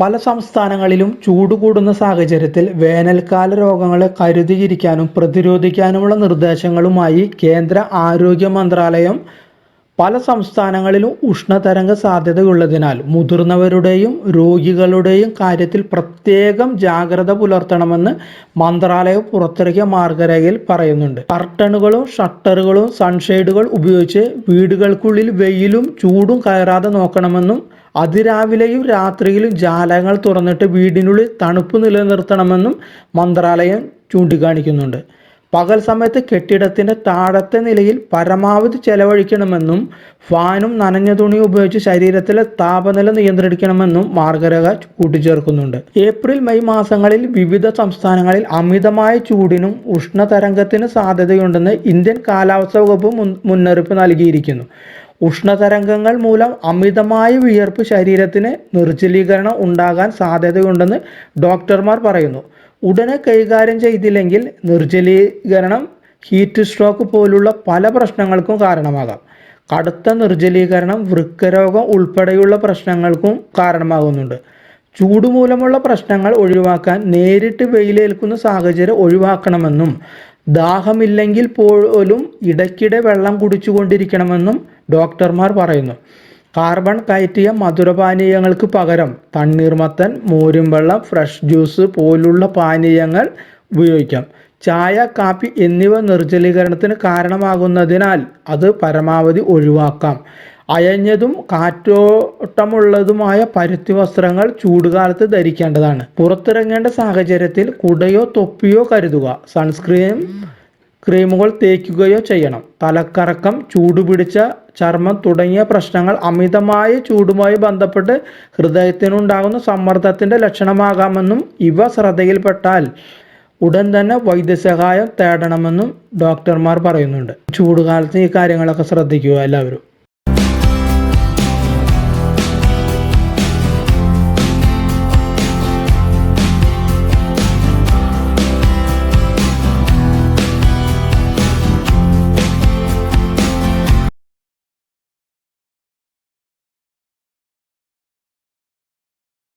പല സംസ്ഥാനങ്ങളിലും ചൂട് കൂടുന്ന സാഹചര്യത്തിൽ വേനൽക്കാല രോഗങ്ങളെ കരുതിയിരിക്കാനും പ്രതിരോധിക്കാനുമുള്ള നിർദ്ദേശങ്ങളുമായി കേന്ദ്ര ആരോഗ്യ മന്ത്രാലയം പല സംസ്ഥാനങ്ങളിലും ഉഷ്ണതരംഗ സാധ്യതയുള്ളതിനാൽ മുതിർന്നവരുടെയും രോഗികളുടെയും കാര്യത്തിൽ പ്രത്യേകം ജാഗ്രത പുലർത്തണമെന്ന് മന്ത്രാലയം പുറത്തിറക്കിയ മാർഗരേഖയിൽ പറയുന്നുണ്ട്. കർട്ടണുകളും ഷട്ടറുകളും സൺഷെയ്ഡുകൾ ഉപയോഗിച്ച് വീടുകൾക്കുള്ളിൽ വെയിലും ചൂടും കയറാതെ നോക്കണമെന്നും അതിരാവിലെയും രാത്രിയിലും ജാലകങ്ങൾ തുറന്നിട്ട് വീടിനുള്ളിൽ തണുപ്പ് നിലനിർത്തണമെന്നും മന്ത്രാലയം ചൂണ്ടിക്കാണിക്കുന്നുണ്ട്. പകൽ സമയത്ത് കെട്ടിടത്തിന്റെ താഴത്തെ നിലയിൽ പരമാവധി ചെലവഴിക്കണമെന്നും ഫാനും നനഞ്ഞ തുണിയും ഉപയോഗിച്ച് ശരീരത്തിലെ താപനില നിയന്ത്രിക്കണമെന്നും മാർഗരേഖ കൂട്ടിച്ചേർക്കുന്നുണ്ട്. ഏപ്രിൽ മെയ് മാസങ്ങളിൽ വിവിധ സംസ്ഥാനങ്ങളിൽ അമിതമായ ചൂടിനും ഉഷ്ണതരംഗത്തിന് സാധ്യതയുണ്ടെന്ന് ഇന്ത്യൻ കാലാവസ്ഥാ വകുപ്പ് മുന്നറിയിപ്പ് നൽകിയിരിക്കുന്നു. ഉഷ്ണതരംഗങ്ങൾ മൂലം അമിതമായ വിയർപ്പ് ശരീരത്തിന് നിർജലീകരണം ഉണ്ടാകാൻ സാധ്യതയുണ്ടെന്ന് ഡോക്ടർമാർ പറയുന്നു. ഉടനെ കൈകാര്യം ചെയ്തില്ലെങ്കിൽ നിർജലീകരണം ഹീറ്റ് സ്ട്രോക്ക് പോലുള്ള പല പ്രശ്നങ്ങൾക്കും കാരണമാകാം. കടുത്ത നിർജലീകരണം വൃക്കരോഗം ഉൾപ്പെടെയുള്ള പ്രശ്നങ്ങൾക്കും കാരണമാകുന്നുണ്ട്. ചൂട് മൂലമുള്ള പ്രശ്നങ്ങൾ ഒഴിവാക്കാൻ നേരിട്ട് വെയിലേൽക്കുന്ന സാഹചര്യം ഒഴിവാക്കണമെന്നും ദാഹമില്ലെങ്കിൽ പോലും ഇടയ്ക്കിടെ വെള്ളം കുടിച്ചുകൊണ്ടിരിക്കണമെന്നും ഡോക്ടർമാർ പറയുന്നു. കാർബൺ കയറ്റിയ മധുരപാനീയങ്ങൾക്ക് പകരം തണ്ണീർമത്തൻ മോരും വെള്ളം ഫ്രഷ് ജ്യൂസ് പോലുള്ള പാനീയങ്ങൾ ഉപയോഗിക്കാം. ചായ കാപ്പി എന്നിവ നിർജലീകരണത്തിന് കാരണമാകുന്നതിനാൽ അത് പരമാവധി ഒഴിവാക്കാം. അയഞ്ഞതും കാറ്റോട്ടമുള്ളതുമായ പരുത്തി വസ്ത്രങ്ങൾ ചൂടുകാലത്ത് ധരിക്കേണ്ടതാണ്. പുറത്തിറങ്ങേണ്ട സാഹചര്യത്തിൽ കുടയോ തൊപ്പിയോ കരുതുക. സൺസ്ക്രീൻ ക്രീമുകൾ തേക്കുകയോ ചെയ്യണം. തലക്കറക്കം ചൂടുപിടിച്ച ചർമ്മം തുടങ്ങിയ പ്രശ്നങ്ങൾ അമിതമായ ചൂടുമായി ബന്ധപ്പെട്ട് ഹൃദയത്തിനുണ്ടാകുന്ന സമ്മർദ്ദത്തിന്റെ ലക്ഷണമാകാമെന്നും ഇവ ശ്രദ്ധയിൽപ്പെട്ടാൽ ഉടൻ തന്നെ വൈദ്യസഹായം തേടണമെന്നും ഡോക്ടർമാർ പറയുന്നുണ്ട്. ചൂടുകാലത്ത് ഈ കാര്യങ്ങളൊക്കെ ശ്രദ്ധിക്കുക എല്ലാവരും.